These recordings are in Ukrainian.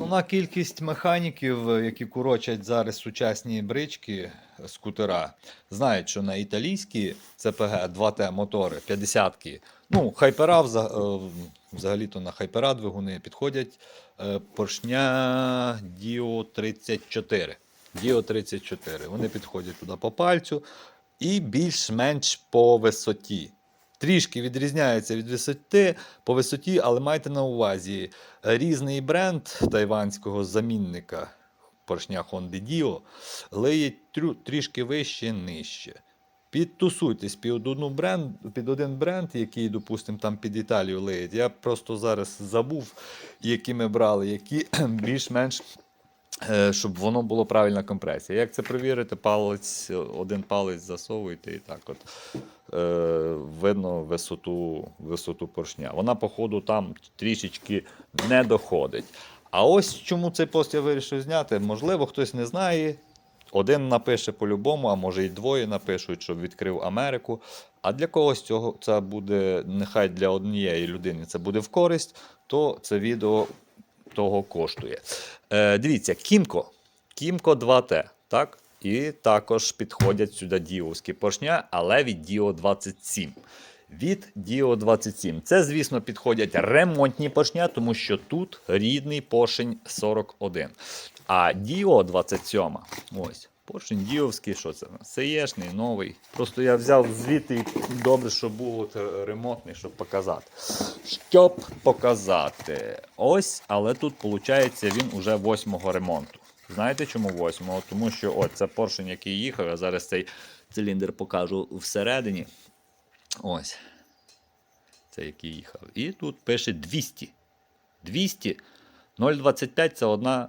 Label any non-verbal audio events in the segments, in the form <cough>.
Основна кількість механіків, е, які курочать зараз сучасні брички, е, скутера, знають, що на італійські CPG 2T мотори 50-ки, ну, хайпера е, взагалі-то на хайпера двигуни підходять поршня Dio 34. Dio 34. Вони підходять туди по пальцю і більш-менш по висоті. Трішки відрізняється від висоти по висоті, але майте на увазі е, різний бренд тайванського замінника поршня Honda Dio лиє трішки вище, нижче. Підтусуйтесь під, одну бренд, під один бренд, який, допустимо, там під Італію лиють. Я просто зараз забув, які ми брали, які <clears throat> більш-менш щоб воно було правильна компресія. Як це перевірити? Палець, один палець засовуєте і так от е, видно висоту, висоту поршня. Вона, походу, там трішечки не доходить. А ось чому цей пост я вирішив зняти. Можливо, хтось не знає. Один напише по-любому, а може і двоє напишуть, щоб відкрив Америку. А для когось цього це буде, нехай для однієї людини це буде в користь, то це відео того коштує. Е, дивіться, Кімко. Кімко 2Т. Так? І також підходять сюди діовські поршня, але від Діо 27. Від Діо 27. Це, звісно, підходять ремонтні поршня, тому що тут рідний поршень 41. А Діо 27. Ось. Поршень діовський, що це? Сеєшний, новий. Просто я взяв звідти і добре, щоб був е, ремонтний, щоб показати. Щоб показати. Ось, але тут, виходить, він уже восьмого ремонту. Знаєте чому восьмого? Тому що от це поршень, який їхав, я зараз цей циліндр покажу всередині. Ось. Це який їхав. І тут пише 200. 200. 0,25 це одна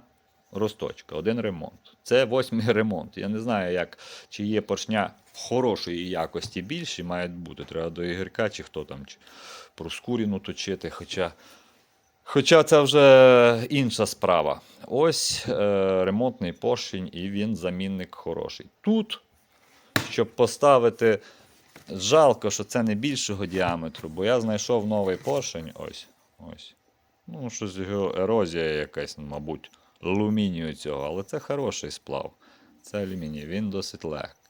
росточка, один ремонт. Це восьмий <laughs> ремонт. Я не знаю, як, чи є поршня хорошої якості більші, мають бути. Треба до Ігорка, чи хто там, чи проскуріну точити. Хоча, хоча це вже інша справа. Ось е, ремонтний поршень, і він замінник хороший. Тут, щоб поставити. Жалко, що це не більшого діаметру, бо я знайшов новий поршень. Ось. ось. Ну, щось ерозія якась, мабуть, алюмінію цього, але це хороший сплав. Це алюміній, він досить легкий.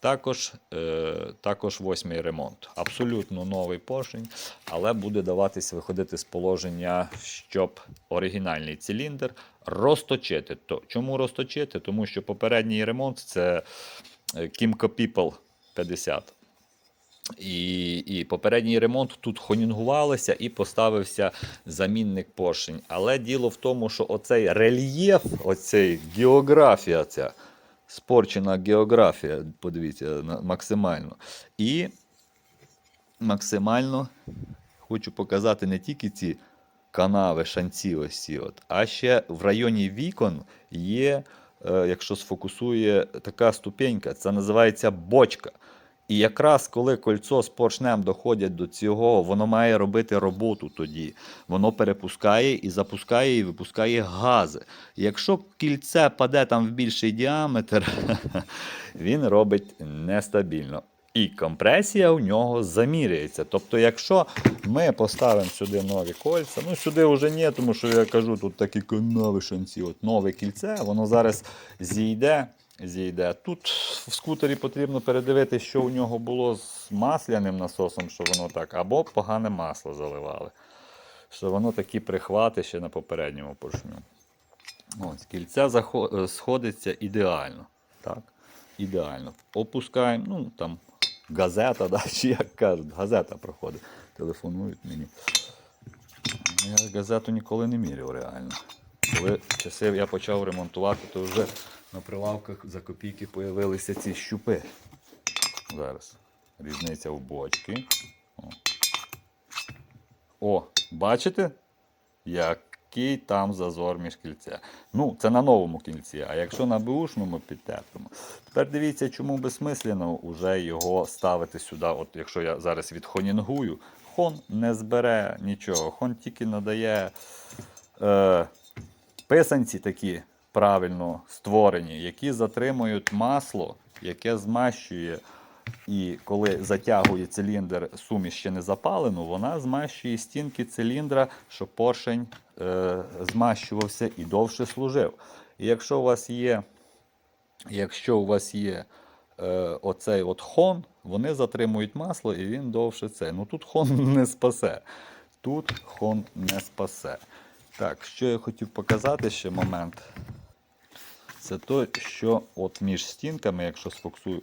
Також, е, також восьмий ремонт. Абсолютно новий поршень, але буде даватись виходити з положення, щоб оригінальний циліндр розточити. То, чому розточити? Тому що попередній ремонт це е, Kimco People 50. І, і попередній ремонт тут хонінгувалося і поставився замінник поршень. Але діло в тому, що оцей рельєф, оцей географія, ця спорчена географія, подивіться, максимально. І максимально хочу показати не тільки ці канави, шанці, ось от, а ще в районі вікон є, е, якщо сфокусує, така ступенька, це називається бочка. І якраз коли кольцо з поршнем доходять до цього, воно має робити роботу тоді. Воно перепускає і запускає і випускає гази. Якщо кільце паде там в більший діаметр, <laughs> він робить нестабільно. І компресія у нього заміряється. Тобто, якщо ми поставимо сюди нові кольця, ну сюди вже ні, тому що я кажу, тут такі канави шанці, от нове кільце, воно зараз зійде. Зійде. Тут в скутері потрібно передивитися, що у нього було з масляним насосом, що воно так, або погане масло заливали. Що воно такі прихвати ще на попередньому поршню. Ось, кільця е, сходиться ідеально. Так? Ідеально. Опускаємо, ну там газета, да, <laughs> чи як кажуть, газета проходить. Телефонують мені. Я газету ніколи не міряв реально. Коли часи я почав ремонтувати, то вже на прилавках за копійки появилися ці щупи. Зараз. Різниця в бочки. О, О бачите? Який там зазор між кільця. Ну, це на новому кільці, а якщо на бушному підтертому. Тепер дивіться, чому безсмислено вже його ставити сюди. От якщо я зараз відхонінгую, хон не збере нічого. Хон тільки надає е, писанці такі правильно створені, які затримують масло, яке змащує І коли затягує циліндр суміш ще не запалену, вона змащує стінки циліндра, щоб поршень е, змащувався і довше служив. І якщо у вас є, якщо у вас є е, оцей от хон, вони затримують масло і він довше це. Ну тут хон <laughs> не спасе. Тут хон не спасе. Так, що я хотів показати ще момент. Це то, що от між стінками, якщо сфоксую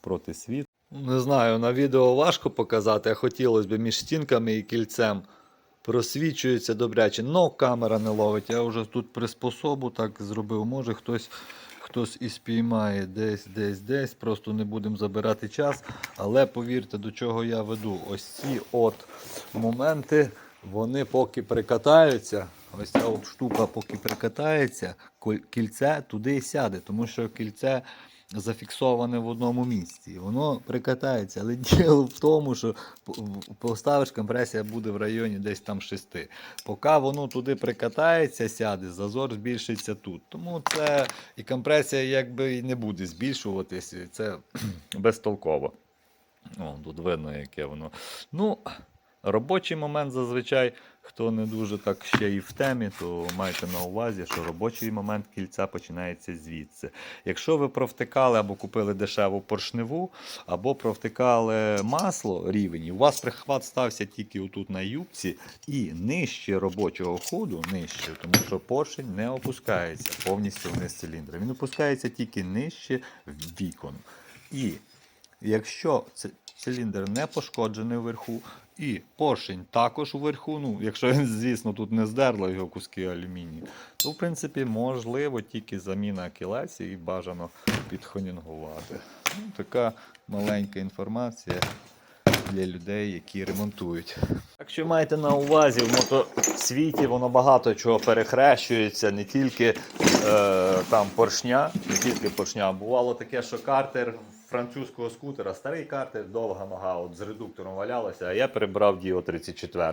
проти світу. Не знаю, на відео важко показати, а хотілося б між стінками і кільцем. Просвічується добряче, но камера не ловить. Я вже тут приспособу так зробив. Може хтось, хтось і спіймає десь, десь, десь. Просто не будемо забирати час. Але повірте, до чого я веду. Ось ці от моменти, вони поки прикатаються. Ось ця от штука, поки прикатається, кільце туди і сяде, тому що кільце зафіксоване в одному місці. Воно прикатається, але діло в тому, що поставиш, компресія буде в районі десь там 6. Поки воно туди прикатається, сяде, зазор збільшиться тут. Тому це і компресія якби і не буде збільшуватись, і це <clears throat> безтолково. О, тут видно, яке воно. Ну, робочий момент зазвичай, хто не дуже так ще і в темі, то майте на увазі, що робочий момент кільця починається звідси. Якщо ви провтикали або купили дешеву поршневу, або провтикали масло рівень, у вас прихват стався тільки отут на юбці і нижче робочого ходу, нижче, тому що поршень не опускається повністю вниз циліндра. Він опускається тільки нижче вікон. І Якщо ц- циліндр не пошкоджений вверху, і поршень також вверху, ну, якщо він, звісно, тут не здерло його куски алюмінію, то в принципі можливо тільки заміна кілець і бажано підхонінгувати. Ну, така маленька інформація для людей, які ремонтують. Якщо маєте на увазі, в мотосвіті воно багато чого перехрещується, не тільки е, там поршня, не тільки поршня. Бувало таке, що картер французького скутера, старий картер, довга нога, от з редуктором валялася, а я перебрав Діо 34.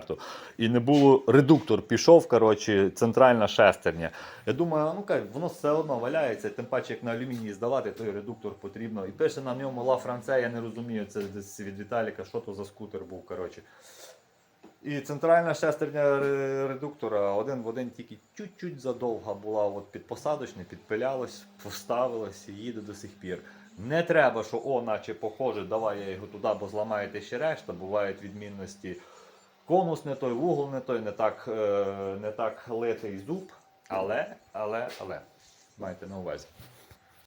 І не було, редуктор пішов, коротше, центральна шестерня. Я думаю, ну ка, воно все одно валяється, тим паче, як на алюмінії здавати, той редуктор потрібно. І пише на ньому Ла Франце, я не розумію, це десь від Віталіка, що то за скутер був. коротше. І центральна шестерня редуктора один в один тільки чуть-чуть задовга була от під посадочне, підпилялось, поставилось і їде до сих пір. Не треба, що о, наче похоже, давай я його туди, бо зламаєте ще решта. Бувають відмінності. Конус не той, вугол не той, не так, е, не так литий зуб. Але, але, але, майте на увазі.